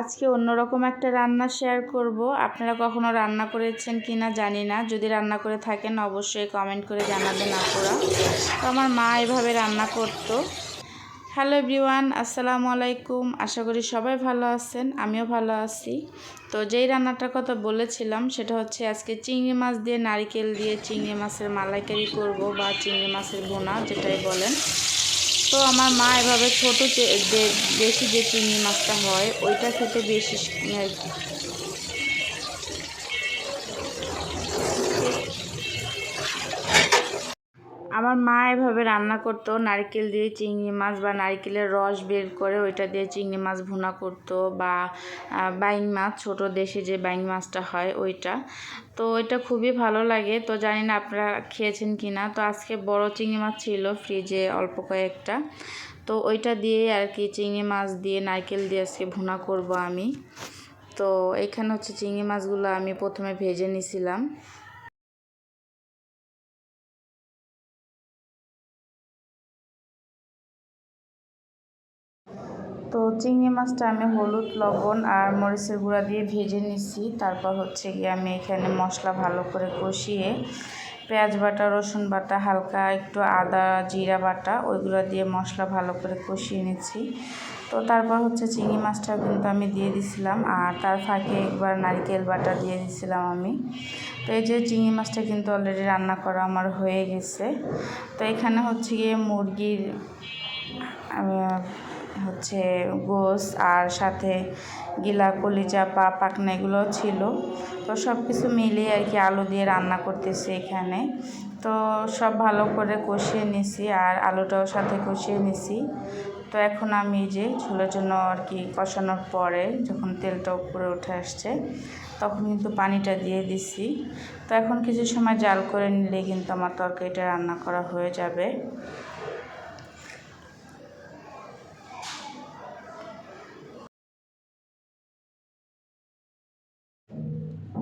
আজকে অন্যরকম একটা রান্না শেয়ার করব। আপনারা কখনো রান্না করেছেন কি না জানি না। যদি রান্না করে থাকেন, অবশ্যই কমেন্ট করে জানাবেন আপুরা। তো আমার মা এভাবে রান্না করতো। হ্যালো এভরিওয়ান আসসালামু আলাইকুম। আশা করি সবাই ভালো আছেন, আমিও ভালো আছি। তো যেই রান্নাটার কথা বলেছিলাম, সেটা হচ্ছে আজকে চিংড়ি মাছ দিয়ে নারিকেল দিয়ে চিংড়ি মাছের মালাইকারি করব বা চিংড়ি মাছের বোনা যেটাই বলেন। তো আমার মা এভাবে ছোটো যে বেশি যে চিংড়ি মাছটা হয় ওইটা খেতে বেশি আমার মা এভাবে রান্না করতো, নারকেল দিয়ে চিংড়ি মাছ বা নারকেলের রস বের করে ওইটা দিয়ে চিংড়ি মাছ ভুনা করতো বা বাইং মাছ, ছোট দেশে যে বাইং মাছটা হয় ওইটা। তো ওইটা খুবই ভালো লাগে। তো জানি না আপনারা খেয়েছেন কি না তো আজকে বড় চিংড়ি মাছ ছিল ফ্রিজে অল্প কয়েকটা। তো ওইটা দিয়ে আর কি চিংড়ি মাছ দিয়ে, নারকেল দিয়ে আজকে ভুনা করব আমি। তো এখানে হচ্ছে চিংড়ি মাছগুলো আমি প্রথমে ভেজে নিছিলাম। তো চিংড়ি মাছটা আমি হলুদ, লবণ আর মরিচের গুঁড়া দিয়ে ভেজে নিছি তারপর হচ্ছে গিয়ে আমি এখানে মশলা ভালো করে কষিয়ে পেঁয়াজ বাটা, রসুন বাটা, হালকা একটু আদা, জিরা বাটা, ওইগুলো দিয়ে মশলা ভালো করে কষিয়ে নিচ্ছি। তো তারপর হচ্ছে চিংড়ি মাছটা কিন্তু আমি দিয়ে দিছিলাম আর তার ফাঁকে একবার নারকেল বাটা দিয়ে দিছিলাম আমি। তো এই যে চিংড়ি মাছটা কিন্তু অলরেডি রান্না করা আমার হয়ে গেছে। তো এখানে হচ্ছে গিয়ে মুরগির হচ্ছে গোস আর সাথে গিলা, কলিজা, পা পাকনা এগুলো ছিল। তো সব কিছু মিলিয়ে আর কি আলু দিয়ে রান্না করতেছি এখানে। তো সব ভালো করে কষিয়ে নিছি আর আলুটাও সাথে কষিয়ে নিছি। তো এখন আমি যে ঝোলের জন্য আর কি কষানোর পরে যখন তেলটা উপরে উঠে আসছে, তখন কিন্তু পানিটা দিয়ে দিছি। তো এখন কিছু সময় জাল করে নিলে কিন্তু আমার তরকারিটা রান্না করা হয়ে যাবে।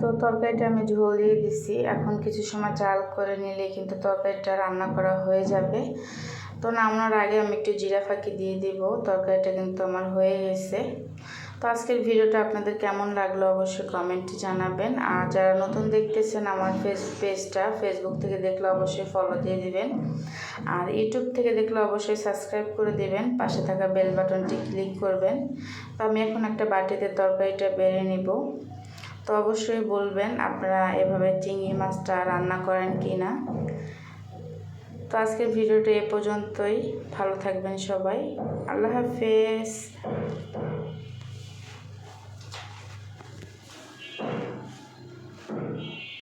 তো তরকারিটা আমি ঝোল দিয়ে দিছি। এখন কিছু সময় চাল করে নিলে কিন্তু তরকারিটা রান্না করা হয়ে যাবে। তো নামানোর আগে আমি একটু জিরা ফাঁকি দিয়ে দিব। তরকারিটা কিন্তু আমার হয়ে গেছে। তো আজকের ভিডিওটা আপনাদের কেমন লাগল অবশ্যই কমেন্টে জানাবেন। আর যারা নতুন দেখতেছেন আমার ফেস পেজটা ফেসবুক থেকে দেখলে অবশ্যই ফলো দিয়ে দিবেন। আর ইউটিউব থেকে দেখলে অবশ্যই সাবস্ক্রাইব করে দেবেন। পাশে থাকা বেল বাটনটি ক্লিক করবেন। তো আমি এখন একটা বাটিতে তরকারিটা বেড়ে নিব। তো অবশ্যই বলবেন আপনারা এভাবে চিংড়ি মাছটা রান্না করেন কি না তো আজকের ভিডিওটা এ পর্যন্তই। ভালো থাকবেন সবাই। আল্লাহ হাফেজ।